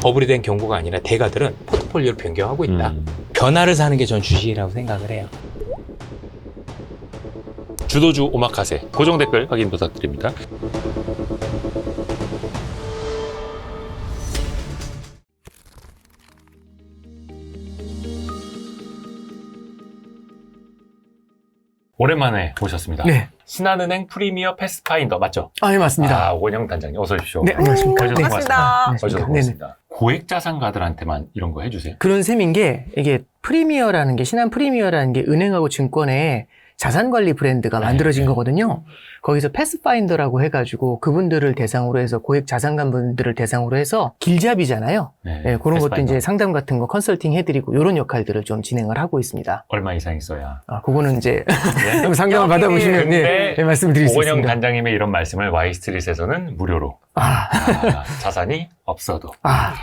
버블이 된 경고가 아니라 대가들은 포트폴리오를 변경하고 있다. 음. 변화를 사는 게 전 주식이라고 생각을 해요. 주도주 오마카세 고정 댓글 확인 부탁드립니다. 오랜만에 오셨습니다. 네. 신한은행 프리미어 패스파인더 맞죠? 아, 예, 맞습니다. 아, 원영 단장님 어서 오십시오. 네, 안녕하십니까. 오셔서 네. 고맙습니다. 반갑습니다. 네네. 고맙습니다. 고액 자산가들한테만 이런 거 해주세요. 그런 셈인 게 이게 프리미어라는 게 신한 프리미어라는 게 은행하고 증권의 자산 관리 브랜드가 네, 만들어진 네. 거거든요. 거기서 패스파인더라고 해가지고 그분들을 대상으로 해서 고액 자산가 분들을 대상으로 해서 길잡이잖아요. 네, 네, 그런 것도 패스파인더. 이제 상담 같은 거 컨설팅 해드리고 이런 역할들을 좀 진행을 하고 있습니다. 얼마 이상 있어야. 아, 그거는 이제 네. 좀 상담을 여기 받아보시면 근데 네, 네, 말씀드릴 수 오건영 있습니다. 단장님의 이런 말씀을 와이스트릿에서는 무료로 아, 아, 자산이 없어도 아,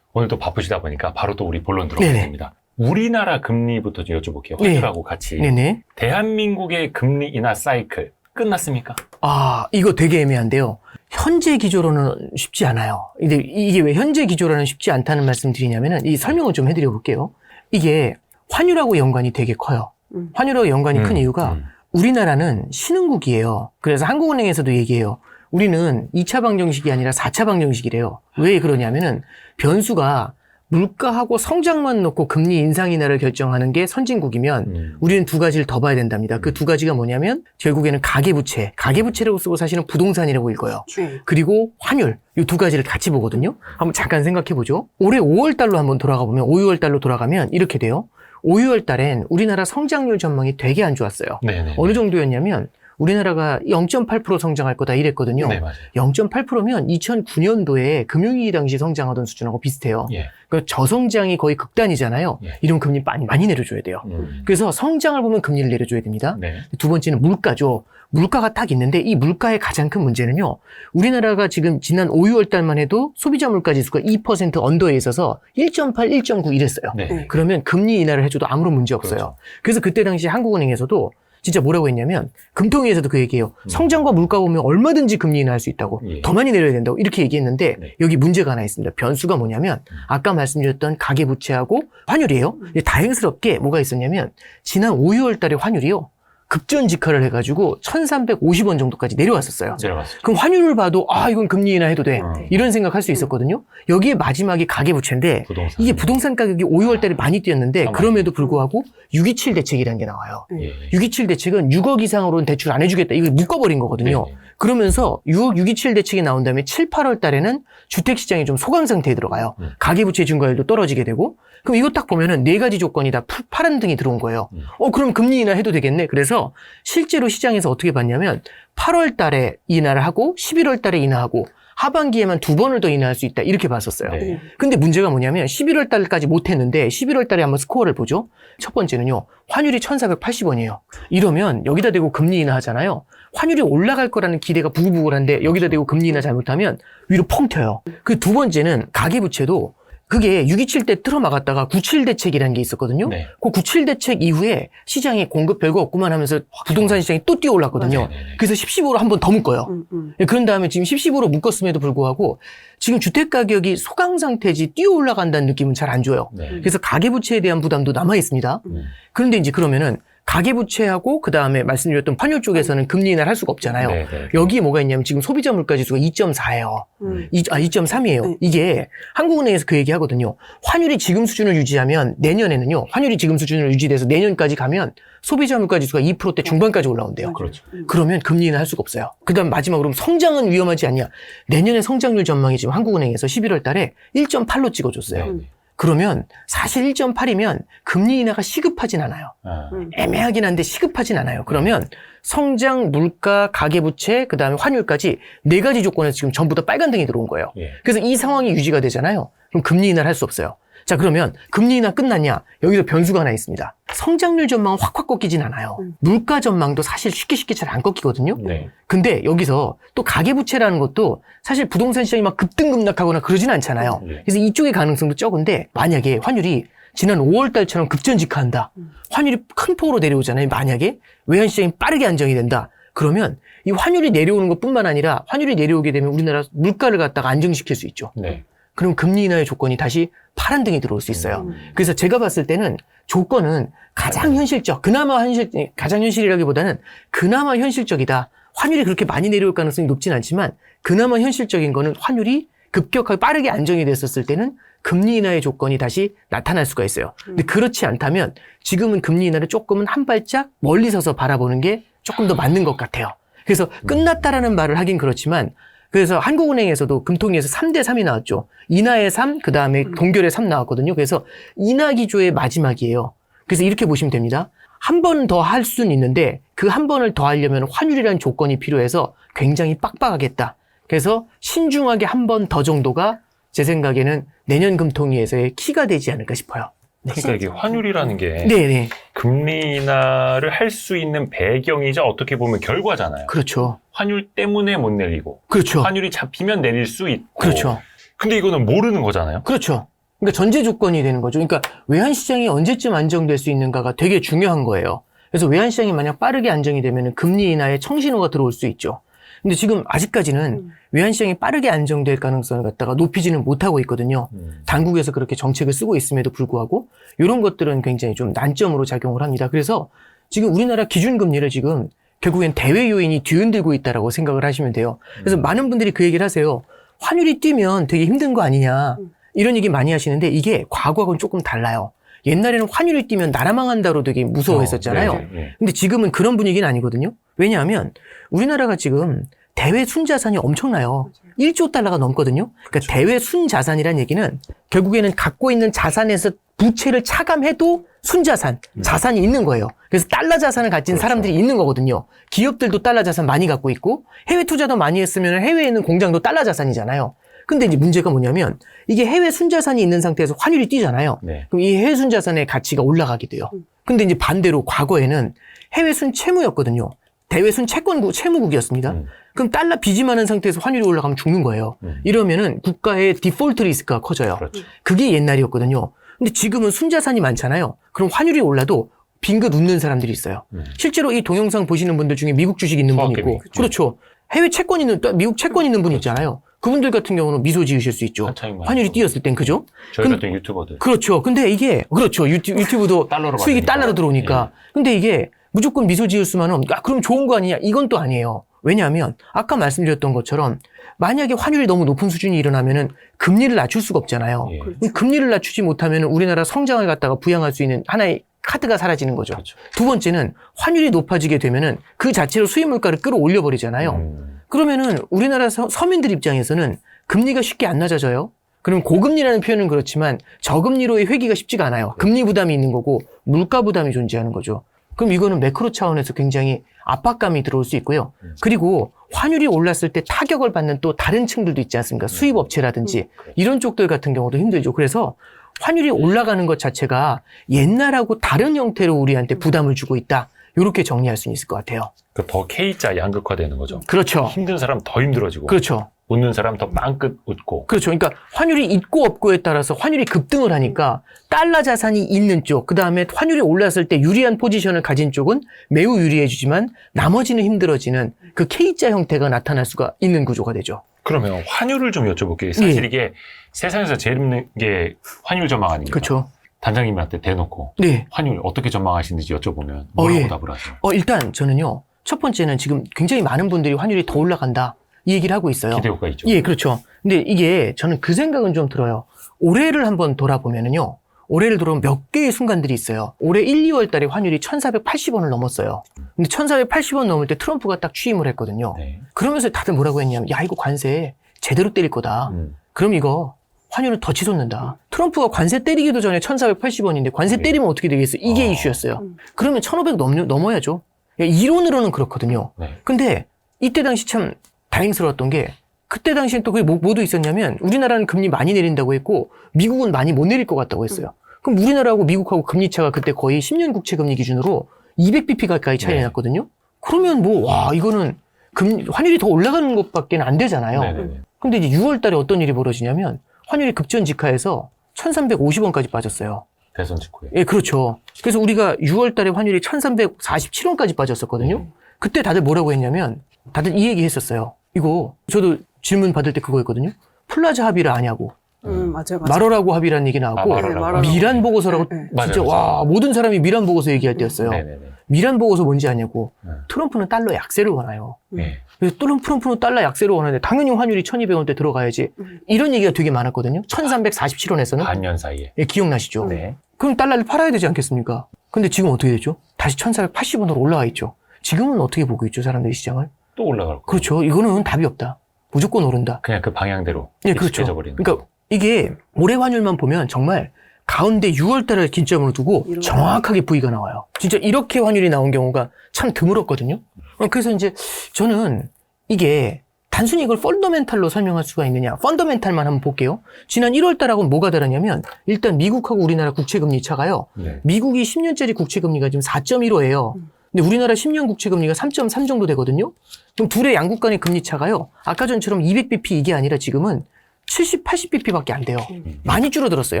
오늘 또 바쁘시다 보니까 바로 또 우리 본론 네네. 들어가겠습니다. 우리나라 금리부터 좀 여쭤볼게요. 네. 환율하고 같이 네네. 대한민국의 금리 인하 사이클 끝났습니까? 아, 이거 되게 애매한데요. 현재 기조로는 쉽지 않아요. 근데 이게 왜 현재 기조로는 쉽지 않다는 말씀 드리냐면은 이 설명을 좀 해드려 볼게요. 이게 환율하고 연관이 되게 커요. 음. 환율하고 연관이 큰 음, 이유가 음. 우리나라는 신흥국이에요. 그래서 한국은행에서도 얘기해요. 우리는 2차 방정식이 아니라 4차 방정식이래요. 왜 그러냐면은 변수가 물가하고 성장만 놓고 금리 인상 인하를 결정하는 게 선진국이면 음. 우리는 두 가지를 더 봐야 된답니다. 그 두 가지가 뭐냐면 결국에는 가계부채, 가계부채라고 쓰고 사실은 부동산이라고 읽어요. 네. 그리고 환율 이 두 가지를 같이 보거든요. 한번 잠깐 생각해 보죠. 올해 5월 달로 한번 돌아가 보면 5, 6월 달로 돌아가면 이렇게 돼요. 5, 6월 달엔 우리나라 성장률 전망이 되게 안 좋았어요. 네네. 어느 정도였냐면 우리나라가 0.8% 성장할 거다 이랬거든요. 네, 맞아요. 0.8%면 2009년도에 금융위기 당시 성장하던 수준하고 비슷해요. 예. 그 저성장이 거의 극단이잖아요. 예. 이런 금리 많이 많이 내려줘야 돼요. 음. 그래서 성장을 보면 금리를 내려줘야 됩니다. 네. 두 번째는 물가죠. 물가가 딱 있는데 이 물가의 가장 큰 문제는요. 우리나라가 지금 지난 5, 6월 달만 해도 소비자 물가 지수가 2% 언더에 있어서 1.8, 1.9 이랬어요. 네. 네. 그러면 금리 인하를 해줘도 아무런 문제 없어요. 그렇죠. 그래서 그때 당시 한국은행에서도 진짜 뭐라고 했냐면 금통위에서도 그 얘기해요. 음. 성장과 물가 보면 얼마든지 금리 인하할 수 있다고 예. 더 많이 내려야 된다고 이렇게 얘기했는데 네. 여기 문제가 하나 있습니다. 변수가 뭐냐면 음. 아까 말씀드렸던 가계 부채하고 환율이에요. 근데 다행스럽게 뭐가 있었냐면 지난 5, 6월 달에 환율이요. 급전 직하를 해가지고 1350원 정도까지 내려왔었어요. 내려갔어요. 그럼 환율을 봐도 아 이건 금리 인하 해도 돼. 음. 이런 생각할 수 있었거든요. 여기에 마지막이 가계부채인데 부동산. 이게 부동산 가격이 5, 6월 달에 많이 뛰었는데 아, 그럼에도 불구하고 627 대책이라는 게 나와요. 예. 627 대책은 6억 이상으로는 대출 안 해주겠다. 이걸 묶어버린 거거든요. 네, 네. 그러면서 6억 627 대책이 나온 다음에 7, 8월 달에는 주택시장이 좀 소강 상태에 들어가요. 음. 가계부채 증가율도 떨어지게 되고 그럼 이거 딱 보면은 네 가지 조건이 다 푸- 파란 등이 들어온 거예요. 음. 어 그럼 금리 인하 해도 되겠네. 그래서 실제로 시장에서 어떻게 봤냐면 8월 달에 인하를 하고 11월 달에 인하하고 하반기에만 두 번을 더 인하할 수 있다. 이렇게 봤었어요. 네. 근데 문제가 뭐냐면 11월 달까지 못 했는데 11월 달에 한번 스코어를 보죠. 첫 번째는요. 환율이 1,480원이에요. 이러면 여기다 대고 금리 인하 하잖아요. 환율이 올라갈 거라는 기대가 부글부글한데 여기다 대고 금리 인하 잘못하면 위로 펑 튀어요. 그 두 번째는 가계부채도 그게 627 때 틀어막았다가 97 대책이라는 게 있었거든요. 네. 그97 대책 이후에 시장에 공급 별거 없구만 하면서 부동산 시장이 또 뛰어 올랐거든요. 네, 네, 네. 그래서 10, 15로 한 번 더 묶어요. 음, 음. 예, 그런 다음에 지금 10, 15로 묶었음에도 불구하고 지금 주택 가격이 소강 상태지 뛰어 올라간다는 느낌은 잘 안 줘요. 네. 그래서 가계부채에 대한 부담도 남아 있습니다. 음. 그런데 이제 그러면은 가계부채하고 그 다음에 말씀드렸던 환율 쪽에서는 금리 인하를 할 수가 없잖아요. 네, 네. 여기에 뭐가 있냐면 지금 소비자 물가 지수가 2.4예요. 음. 아, 2.3이에요. 네. 이게 한국은행에서 그 얘기 하거든요. 환율이 지금 수준을 유지하면 내년에는요. 환율이 지금 수준을 유지돼서 내년까지 가면 소비자 물가 지수가 2%대 중반까지 올라온대요. 그렇죠. 그러면 금리 인하 할 수가 없어요. 그 다음 마지막으로 성장은 위험하지 않냐. 내년에 성장률 전망이 지금 한국은행에서 11월 달에 1.8로 찍어줬어요. 네, 네. 그러면 사실 1.8이면 금리 인하가 시급하진 않아요. 아, 음. 애매하긴 한데 시급하진 않아요. 그러면 성장, 물가, 가계부채, 그 다음에 환율까지 네 가지 조건에서 지금 전부 다 빨간 등이 들어온 거예요. 예. 그래서 이 상황이 유지가 되잖아요. 그럼 금리 인하를 할 수 없어요. 자, 그러면 금리 인하 끝났냐? 여기서 변수가 하나 있습니다. 성장률 전망은 확확 꺾이진 않아요. 음. 물가 전망도 사실 쉽게 쉽게 잘 안 꺾이거든요. 네. 근데 여기서 또 가계부채라는 것도 사실 부동산 시장이 막 급등급락하거나 그러진 않잖아요. 네. 그래서 이쪽의 가능성도 적은데 만약에 환율이 지난 5월 달처럼 급전직하한다. 음. 환율이 큰 폭으로 내려오잖아요. 만약에 외환 시장이 빠르게 안정이 된다. 그러면 이 환율이 내려오는 것뿐만 아니라 환율이 내려오게 되면 우리나라 물가를 갖다가 안정시킬 수 있죠. 네. 그럼 금리 인하의 조건이 다시 파란 등이 들어올 수 있어요. 음. 그래서 제가 봤을 때는 조건은 가장 현실적, 그나마 현실, 가장 현실이라기보다는 그나마 현실적이다. 환율이 그렇게 많이 내려올 가능성이 높진 않지만 그나마 현실적인 거는 환율이 급격하게 빠르게 안정이 됐었을 때는 금리 인하의 조건이 다시 나타날 수가 있어요. 근데 그렇지 않다면 지금은 금리 인하를 조금은 한 발짝 멀리 서서 바라보는 게 조금 더 맞는 것 같아요. 그래서 끝났다라는 말을 하긴 그렇지만 그래서 한국은행에서도 금통위에서 3대 3이 나왔죠. 인하의 3, 그 다음에 동결의 3 나왔거든요. 그래서 인하 기조의 마지막이에요. 그래서 이렇게 보시면 됩니다. 한 번 더 할 수는 있는데 그 한 번을 더 하려면 환율이라는 조건이 필요해서 굉장히 빡빡하겠다. 그래서 신중하게 한 번 더 정도가 제 생각에는 내년 금통위에서의 키가 되지 않을까 싶어요. 그러니까 이게 환율이라는 게 네네. 금리 인하를 할 수 있는 배경이자 어떻게 보면 결과잖아요. 그렇죠. 환율 때문에 못 내리고 그렇죠. 환율이 잡히면 내릴 수 있고 그렇죠. 근데 이거는 모르는 거잖아요. 그렇죠. 그러니까 전제 조건이 되는 거죠. 그러니까 외환 시장이 언제쯤 안정될 수 있는가가 되게 중요한 거예요. 그래서 외환 시장이 만약 빠르게 안정이 되면 금리 인하에 청신호가 들어올 수 있죠. 근데 지금 아직까지는 음. 외환 시장이 빠르게 안정될 가능성을 갖다가 높이지는 못하고 있거든요. 음. 당국에서 그렇게 정책을 쓰고 있음에도 불구하고 이런 것들은 굉장히 좀 난점으로 작용을 합니다. 그래서 지금 우리나라 기준금리를 지금 결국엔 대외 요인이 뒤흔들고 있다라고 생각을 하시면 돼요. 그래서 음. 많은 분들이 그 얘기를 하세요. 환율이 뛰면 되게 힘든 거 아니냐. 음. 이런 얘기 많이 하시는데 이게 과거하고는 조금 달라요. 옛날에는 환율이 뛰면 나라 망한다로 되게 무서워했었잖아요. 어, 네, 네, 네. 근데 지금은 그런 분위기는 아니거든요. 왜냐하면 우리나라가 지금 대외 순자산이 엄청나요. 1조 달러가 넘거든요. 그러니까 대외 순자산이라는 얘기는 결국에는 갖고 있는 자산에서 부채를 차감해도 순자산, 음. 자산이 있는 거예요. 그래서 달러 자산을 가진 그렇죠. 사람들이 있는 거거든요. 기업들도 달러 자산 많이 갖고 있고 해외 투자도 많이 했으면 해외에 있는 공장도 달러 자산이잖아요. 근데 이제 문제가 뭐냐면 이게 해외 순자산이 있는 상태에서 환율이 뛰잖아요. 네. 그럼 이 해외 순자산의 가치가 올라가게 돼요. 음. 근데 이제 반대로 과거에는 해외 순 채무였거든요. 대외 순 채권국, 채무국이었습니다. 음. 그럼 달러 빚이 많은 상태에서 환율이 올라가면 죽는 거예요. 음. 이러면은 국가의 디폴트 리스크가 커져요. 그렇죠. 그게 옛날이었거든요. 근데 지금은 순자산이 많잖아요. 그럼 환율이 올라도 빙긋 웃는 사람들이 있어요. 음. 실제로 이 동영상 보시는 분들 중에 미국 주식 있는 분. 있고, 그렇죠. 해외 채권 있는, 또 미국 채권 있는 분 있잖아요. 그분들 같은 경우는 미소 지으실 수 있죠. 환율이 뛰었을 땐 그죠? 저희 근- 같은 유튜버들 그렇죠. 근데 이게 그렇죠. 유튜, 달러로 수익이. 달러로 들어오니까. 근데 이게 무조건 미소 지을 수만은 아 그럼 좋은 거 아니냐? 이건 또 아니에요. 왜냐하면 아까 말씀드렸던 것처럼 만약에 환율이 너무 높은 수준이 일어나면은 금리를 낮출 수가 없잖아요. 예. 금리를 낮추지 못하면 우리나라 성장을 갖다가 부양할 수 있는 하나의 카드가 사라지는 거죠. 그렇죠. 두 번째는 환율이 높아지게 되면은 그 자체로 수입 물가를 끌어올려 버리잖아요. 음. 그러면은 우리나라 서, 서민들 입장에서는 금리가 쉽게 안 낮아져요. 그럼 고금리라는 표현은 그렇지만 저금리로의 회귀가 쉽지가 않아요. 금리 부담이 있는 거고 물가 부담이 존재하는 거죠. 그럼 이거는 매크로 차원에서 굉장히 압박감이 들어올 수 있고요. 음. 그리고 환율이 올랐을 때 타격을 받는 또 다른 층들도 있지 않습니까? 수입 업체라든지 이런 쪽들 같은 경우도 힘들죠. 그래서 환율이 올라가는 것 자체가 옛날하고 다른 형태로 우리한테 부담을 주고 있다. 이렇게 정리할 수 있을 것 같아요. 그더 K자 양극화되는 거죠. 그렇죠. 힘든 사람 더 힘들어지고 그렇죠. 웃는 사람 더 빵끝 웃고 그렇죠. 그러니까 환율이 있고 없고에 따라서 환율이 급등을 하니까 달러 자산이 있는 쪽, 그 다음에 환율이 올랐을 때 유리한 포지션을 가진 쪽은 매우 유리해지지만 나머지는 힘들어지는 그 K자 형태가 나타날 수가 있는 구조가 되죠. 그러면 환율을 좀 여쭤볼게요. 사실 예. 이게 세상에서 제일 힘든 게 환율 전망 아닙니까? 그렇죠. 단장님한테 대놓고 네. 환율 어떻게 전망하시는지 여쭤보면 어, 뭐라고 예. 답을 하세요? 어, 일단 저는요. 첫 번째는 지금 굉장히 많은 분들이 환율이 더 올라간다. 이 얘기를 하고 있어요. 기대 효과 있죠. 예, 그렇죠. 근데 이게 저는 그 생각은 좀 들어요. 올해를 한번 돌아보면은요. 올해를 돌아보면 몇 개의 순간들이 있어요. 올해 1, 2월 달에 환율이 1,480원을 넘었어요. 근데 1,480원 넘을 때 트럼프가 딱 취임을 했거든요. 네. 그러면서 다들 뭐라고 했냐면, 야, 이거 관세 제대로 때릴 거다. 음. 그럼 이거 환율을 더 치솟는다. 트럼프가 관세 때리기도 전에 1,480원인데 관세 네. 때리면 어떻게 되겠어? 이게 어. 이슈였어요. 음. 그러면 1,500 넘, 넘어야죠. 야, 이론으로는 그렇거든요. 네. 근데 이때 당시 참 다행스러웠던 게 그때 당시엔 또 그게 뭐, 뭐도 있었냐면 우리나라는 금리 많이 내린다고 했고 미국은 많이 못 내릴 것 같다고 했어요. 그럼 우리나라하고 미국하고 금리 차가 그때 거의 10년 국채 금리 기준으로 200bp 가까이 차이 네. 났거든요. 그러면 뭐 와 이거는 금 환율이 더 올라가는 것밖에 안 되잖아요. 네네네. 근데 이제 6월 달에 어떤 일이 벌어지냐면 환율이 급전 직하해서 1350원까지 빠졌어요. 대선 직후에. 예, 그렇죠. 그래서 우리가 6월 달에 환율이 1347원까지 빠졌었거든요. 음. 그때 다들 뭐라고 했냐면 다들 이 얘기 했었어요. 이거 저도 질문 받을 때 그거였거든요. 플라자 합의를 아냐고. 음, 맞아요, 맞아요. 마로라고 합의라는 얘기 아, 나왔고 마로라고. 네, 마로라고. 미란 보고서라고 네, 네. 맞아요, 진짜 맞아요. 와 모든 사람이 미란 보고서 얘기할 때였어요. 네네네. 미란 보고서 뭔지 아냐고 네. 트럼프는 달러 약세를 원해요. 네. 그래서 트럼- 트럼프는 달러 약세를 원하는데 당연히 환율이 1200원대 들어가야지 음. 이런 얘기가 되게 많았거든요. 1347원에서는 반년 사이에. 예, 기억나시죠? 네. 그럼 달러를 팔아야 되지 않겠습니까? 근데 지금 어떻게 되죠? 다시 1480원으로 올라와 있죠. 지금은 어떻게 보고 있죠, 사람들이 시장을? 또 올라갈 거예요. 그렇죠. 이거는 답이 없다. 무조건 오른다. 그냥 그 방향대로 예, 그렇죠. 익숙해져 버리는. 그러니까 이게 올해 환율만 보면 정말 가운데 6월 달을 기점으로 두고 이런 정확하게 부위가 나와요. 진짜 이렇게 환율이 나온 경우가 참 드물었거든요. 어, 그래서 이제 저는 이게 단순히 이걸 펀더멘탈로 설명할 수가 있느냐. 펀더멘탈만 한번 볼게요. 지난 1월 달하고는 뭐가 다르냐면 일단 미국하고 우리나라 국채금리 차가요. 네. 미국이 10년짜리 국채금리가 지금 4.15예요. 음. 근데 우리나라 10년 국채 금리가 3.3 정도 되거든요. 그럼 둘의 양국 간의 금리 차가요. 아까 전처럼 200bp 이게 아니라 지금은 70, 80bp밖에 안 돼요. 음. 많이 줄어들었어요.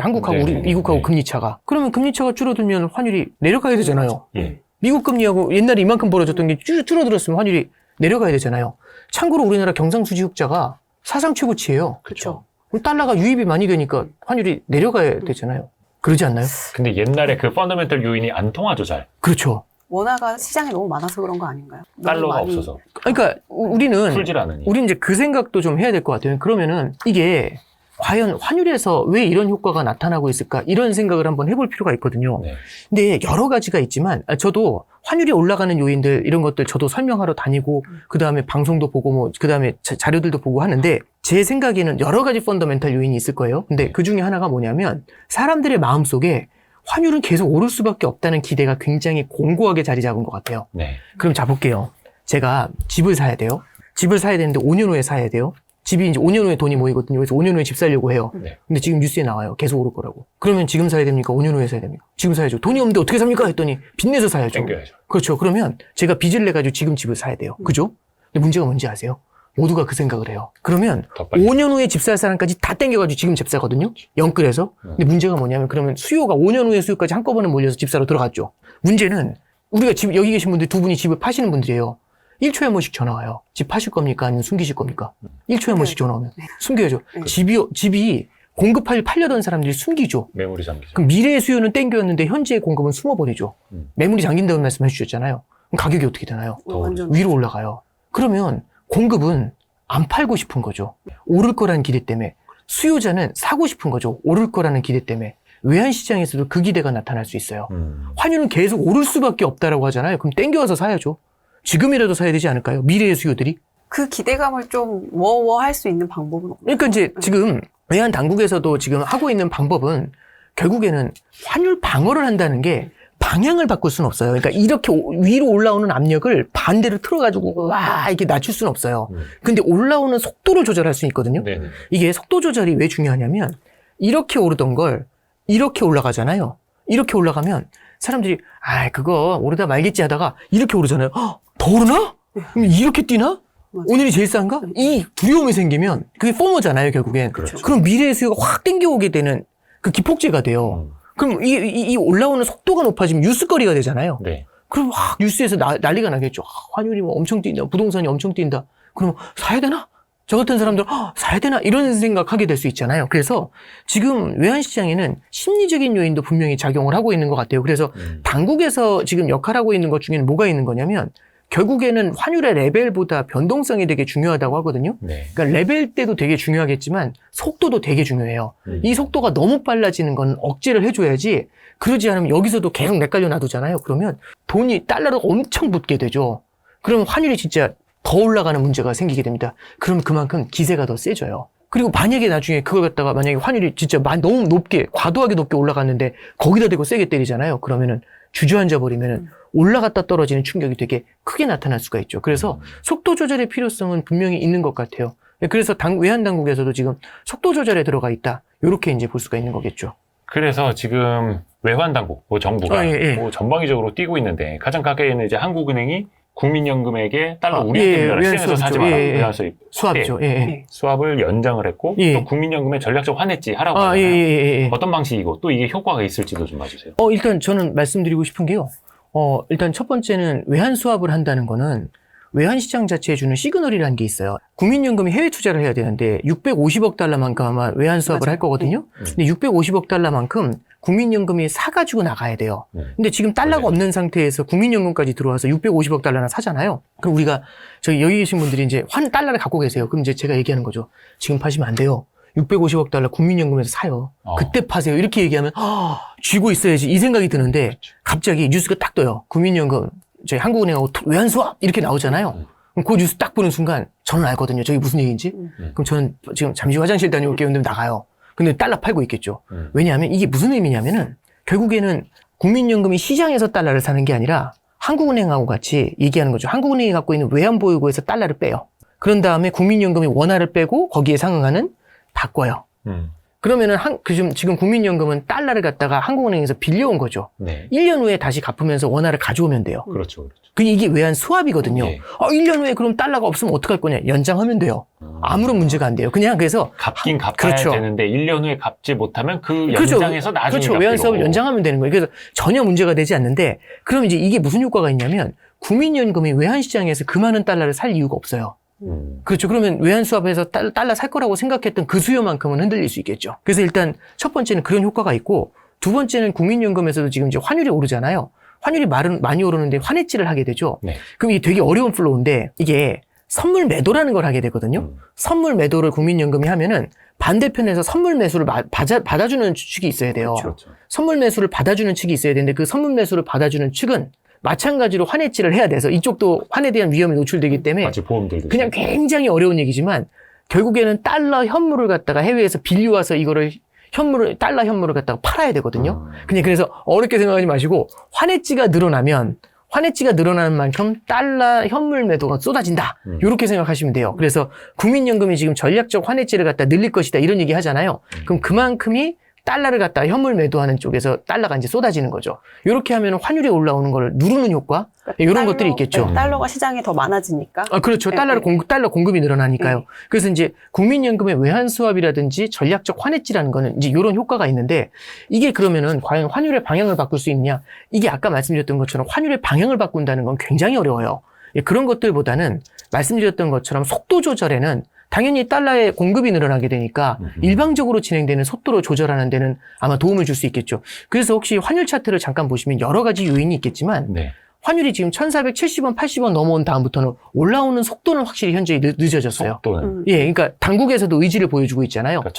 한국하고 네, 우리 네, 미국하고 네. 금리 차가. 그러면 금리 차가 줄어들면 환율이 내려가야 되잖아요. 예. 미국 금리하고 옛날에 이만큼 벌어졌던 게 줄- 줄어들었으면 환율이 내려가야 되잖아요. 참고로 우리나라 경상수지 흑자가 사상 최고치예요. 그렇죠. 그럼 달러가 유입이 많이 되니까 환율이 내려가야 되잖아요. 그러지 않나요? 근데 옛날에 그 펀더멘털 요인이 안 통하죠, 잘. 그렇죠. 원화가 시장에 너무 많아서 그런 거 아닌가요? 너무 달러가 많이- 없어서. 그러니까 우- 우리는 풀질 않으니. 우리 이제 그 생각도 좀 해야 될 것 같아요. 그러면은 이게 과연 환율에서 왜 이런 효과가 나타나고 있을까? 이런 생각을 한번 해볼 필요가 있거든요. 네. 근데 여러 가지가 있지만 아, 저도 환율이 올라가는 요인들 이런 것들 저도 설명하러 다니고 그 다음에 방송도 보고 뭐 그 다음에 자료들도 보고 하는데 제 생각에는 여러 가지 펀더멘탈 요인이 있을 거예요. 근데 그 중에 하나가 뭐냐면 사람들의 마음 속에 환율은 계속 오를 수밖에 없다는 기대가 굉장히 공고하게 자리 잡은 것 같아요. 네. 그럼 자 볼게요. 제가 집을 사야 돼요. 집을 사야 되는데 5년 후에 사야 돼요. 집이 이제 5년 후에 돈이 모이거든요. 그래서 5년 후에 집 살려고 해요. 네. 근데 지금 뉴스에 나와요. 계속 오를 거라고. 그러면 지금 사야 됩니까? 5년 후에 사야 됩니까? 지금 사야죠. 돈이 없는데 어떻게 삽니까? 했더니 빚내서 사야죠. 땡겨야죠. 그렇죠. 그러면 제가 빚을 내 가지고 지금 집을 사야 돼요. 그죠? 근데 문제가 뭔지 아세요? 모두가 그 생각을 해요. 그러면 더 빨리. 5년 후에 집 살 사람까지 다 땡겨가지고 지금 집 사거든요. 영끌에서. 음. 근데 문제가 뭐냐면 그러면 수요가 5년 후에 수요까지 한꺼번에 몰려서 집 사러 들어갔죠. 문제는 우리가 집 여기 계신 분들 두 분이 집을 파시는 분들이에요. 1초에 한 번씩 전화 와요. 집 파실 겁니까? 아니면 숨기실 겁니까? 1초에 한 번씩 전화 오면 숨겨야죠. 네. 집이 집이 공급할 팔려던 사람들이 숨기죠. 매물이 잠기죠. 그럼 미래의 수요는 땡겨였는데 현재의 공급은 숨어버리죠. 음. 매물이 잠긴다는 말씀 해 주셨잖아요. 그럼 가격이 어떻게 되나요? 더 완전 위로 올라가요. 그러면 공급은 안 팔고 싶은 거죠. 오를 거라는 기대 때문에. 수요자는 사고 싶은 거죠. 오를 거라는 기대 때문에. 외환 시장에서도 그 기대가 나타날 수 있어요. 음. 환율은 계속 오를 수밖에 없다라고 하잖아요. 그럼 땡겨와서 사야죠. 지금이라도 사야 되지 않을까요? 미래의 수요들이. 그 기대감을 좀 워워할 수 있는 방법은 없나요? 그러니까 이제 지금 외환 당국에서도 지금 하고 있는 방법은 결국에는 환율 방어를 한다는 게 방향을 바꿀 수는 없어요. 그러니까 이렇게 오- 위로 올라오는 압력을 반대로 틀어가지고 와 이렇게 낮출 수는 없어요. 음. 근데 올라오는 속도를 조절할 수 있거든요. 네네. 이게 속도 조절이 왜 중요하냐면 이렇게 오르던 걸 이렇게 올라가잖아요. 이렇게 올라가면 사람들이 아 그거 오르다 말겠지 하다가 이렇게 오르잖아요. 헉, 더 오르나? 그럼 이렇게 뛰나? 맞아요. 오늘이 제일 싼가? 이 두려움이 생기면 그게 포모잖아요 결국엔. 그렇죠. 그럼 미래의 수요가 확 땡겨오게 되는 그 기폭제가 돼요. 음. 그럼 이, 이, 이 올라오는 속도가 높아지면 뉴스거리가 되잖아요. 네. 그럼 막 뉴스에서 나- 난리가 나겠죠. 아, 환율이 뭐 엄청 뛴다. 부동산이 엄청 뛴다. 그럼 사야 되나? 저 같은 사람들 아, 사야 되나? 이런 생각하게 될 수 있잖아요. 그래서 지금 외환시장에는 심리적인 요인도 분명히 작용을 하고 있는 것 같아요. 그래서 음. 당국에서 지금 역할하고 있는 것 중에는 뭐가 있는 거냐면 결국에는 환율의 레벨보다 변동성이 되게 중요하다고 하거든요. 네. 그러니까 레벨 때도 되게 중요하겠지만 속도도 되게 중요해요. 음. 이 속도가 너무 빨라지는 건 억제를 해줘야지 그러지 않으면 여기서도 계속 내깔려 놔두잖아요. 그러면 돈이 달러로 엄청 붙게 되죠. 그러면 환율이 진짜 더 올라가는 문제가 생기게 됩니다. 그럼 그만큼 기세가 더 세져요. 그리고 만약에 나중에 그걸 갖다가 만약에 환율이 진짜 마- 너무 높게 과도하게 높게 올라갔는데 거기다 대고 세게 때리잖아요. 그러면은 주저앉아 버리면은 음. 올라갔다 떨어지는 충격이 되게 크게 나타날 수가 있죠. 그래서 속도 조절의 필요성은 분명히 있는 것 같아요. 그래서 당, 외환 당국에서도 지금 속도 조절에 들어가 있다. 이렇게 이제 볼 수가 있는 거겠죠. 그래서 지금 외환 당국, 뭐 정부가 아, 예, 예. 뭐 전방위적으로 뛰고 있는데 가장 가까이에는 이제 한국은행이 국민연금에게 달러 아, 우리한테 예, 예, 시장에서 수합이죠. 사지 마라. 예, 예. 수입 수합이죠. 예, 예. 네. 수합을 연장을 했고 예. 또 국민연금에 전략적 환해지 하라고 아, 예, 하잖아요. 예, 예, 예. 어떤 방식이고 또 이게 효과가 있을지도 좀 봐주세요. 어, 일단 저는 말씀드리고 싶은 게요. 어, 일단 첫 번째는 외환 수합을 한다는 거는 외환 시장 자체에 주는 시그널이라는 게 있어요. 국민연금이 해외 투자를 해야 되는데 650억 달러만큼 아마 외환 수합을. 할 거거든요. 근데 650억 달러만큼 국민연금이 사가지고 나가야 돼요. 네. 근데 지금 달러가 맞아요. 없는 상태에서 국민연금까지 들어와서 650억 달러나 사잖아요. 그럼 우리가 저기 여기 계신 분들이 이제 환 달러를 갖고 계세요. 그럼 이제 제가 얘기하는 거죠. 지금 파시면 안 돼요. 650억 달러 국민연금에서 사요. 어. 그때 파세요. 이렇게 얘기하면 아, 쥐고 있어야지 이 생각이 드는데 갑자기 뉴스가 딱 떠요. 국민연금 저희 한국은행하고 토- 외환 수합 이렇게 나오잖아요. 음. 그럼 그 뉴스 딱 보는 순간 저는 알거든요. 저게 무슨 얘기인지. 음. 그럼 저는 지금 잠시 화장실 다녀올게요. 근데 나가요. 근데 달러 팔고 있겠죠. 음. 왜냐하면 이게 무슨 의미냐면은 결국에는 국민연금이 시장에서 달러를 사는 게 아니라 한국은행하고 같이 얘기하는 거죠. 한국은행이 갖고 있는 외환보유고에서 달러를 빼요. 그런 다음에 국민연금이 원화를 빼고 거기에 상응하는 바꿔요. 음. 그러면은 한, 그 지금, 지금 국민연금은 달러를 갖다가 한국은행에서 빌려온 거죠. 네. 1년 후에 다시 갚으면서 원화를 가져오면 돼요. 그렇죠. 그렇죠. 그 이게 외환 수합이거든요. 예. 어, 1년 후에 그럼 달러가 없으면 어떡할 거냐? 연장하면 돼요. 아무런 문제가 안 돼요. 그냥 그래서 갚긴 갚아야 그렇죠. 되는데 1년 후에 갚지 못하면 그 그렇죠. 연장해서 나중에 그렇죠. 외환 수업을 연장하면 되는 거예요. 그래서 전혀 문제가 되지 않는데 그럼 이제 이게 무슨 효과가 있냐면 국민연금이 외환 시장에서 그 많은 달러를 살 이유가 없어요. 음. 그렇죠. 그러면 외환 수합에서 달- 달러 살 거라고 생각했던 그 수요만큼은 흔들릴 수 있겠죠. 그래서 일단 첫 번째는 그런 효과가 있고 두 번째는 국민연금에서도 지금 이제 환율이 오르잖아요. 환율이 마른- 많이 오르는데 환해지를 하게 되죠. 네. 그럼 이게 되게 어려운 플로우인데 이게 선물 매도라는 걸 하게 되거든요. 음. 선물 매도를 국민연금이 하면은 반대편에서 선물 매수를 마- 받아, 받아주는 측이 있어야 돼요. 그렇죠. 선물 매수를 받아주는 측이 있어야 되는데 그 선물 매수를 받아주는 측은 마찬가지로 환해지를 해야 돼서 이쪽도 환에 대한 위험에 노출되기 때문에 마치 보험 들듯이. 그냥 굉장히 어려운 얘기지만 결국에는 달러 현물을 갖다가 해외에서 빌려와서 이거를 현물을 달러 현물을 갖다가 팔아야 되거든요. 음. 그냥 그래서 어렵게 생각하지 마시고 환해지가 늘어나면 환해지가 늘어나는 만큼 달러 현물 매도가 쏟아진다. 음. 이렇게 생각하시면 돼요. 그래서 국민연금이 지금 전략적 환해지를 갖다 늘릴 것이다 이런 얘기 하잖아요. 음. 그럼 그만큼이 달러를 갖다 현물 매도하는 쪽에서 달러가 이제 쏟아지는 거죠. 이렇게 하면 환율이 올라오는 걸 누르는 효과 이런 달러- 것들이 있겠죠. 네, 달러가 시장이 더 많아지니까. 아, 그렇죠. 네, 달러를 네. 공급, 달러 공급이 늘어나니까요. 네. 그래서 이제 국민연금의 외환 수합이라든지 전략적 환해지라는 거는 이제 이런 효과가 있는데 이게 그러면은 과연 환율의 방향을 바꿀 수 있냐? 이게 아까 말씀드렸던 것처럼 환율의 방향을 바꾼다는 건 굉장히 어려워요. 예, 그런 것들보다는 말씀드렸던 것처럼 속도 조절에는 당연히 달러의 공급이 늘어나게 되니까. 일방적으로 진행되는 속도로 조절하는 데는 아마 도움을 줄 수 있겠죠. 그래서 혹시 환율 차트를 잠깐 보시면 여러 가지 요인이 있겠지만 네. 환율이 지금 1470원, 80원 넘어온 다음부터는 올라오는 속도는 확실히 현저히 늦, 늦어졌어요. 속도는. 음. 예, 그러니까 당국에서도 의지를 보여주고 있잖아요. 그러니까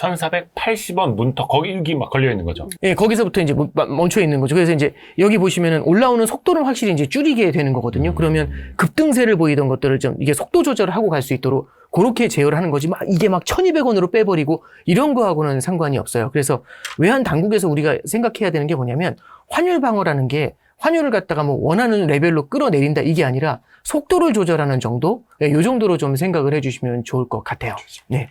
1480원 문턱 거기 여기 막 걸려 있는 거죠. 예, 거기서부터 이제 뭐- 멈춰 있는 거죠. 그래서 이제 여기 보시면은 올라오는 속도는 확실히 이제 줄이게 되는 거거든요. 그러면 급등세를 보이던 것들을 좀 이게 속도 조절을 하고 갈 수 있도록 그렇게 제어를 하는 거지. 막 이게 막 1200원으로 빼버리고 이런 거하고는 상관이 없어요. 그래서 외환 당국에서 우리가 생각해야 되는 게 뭐냐면 환율 방어라는 게 환율을 갖다가 뭐 원하는 레벨로 끌어내린다 이게 아니라 속도를 조절하는 정도? 예, 요 정도로 좀 생각을 해주시면 좋을 것 같아요. 네.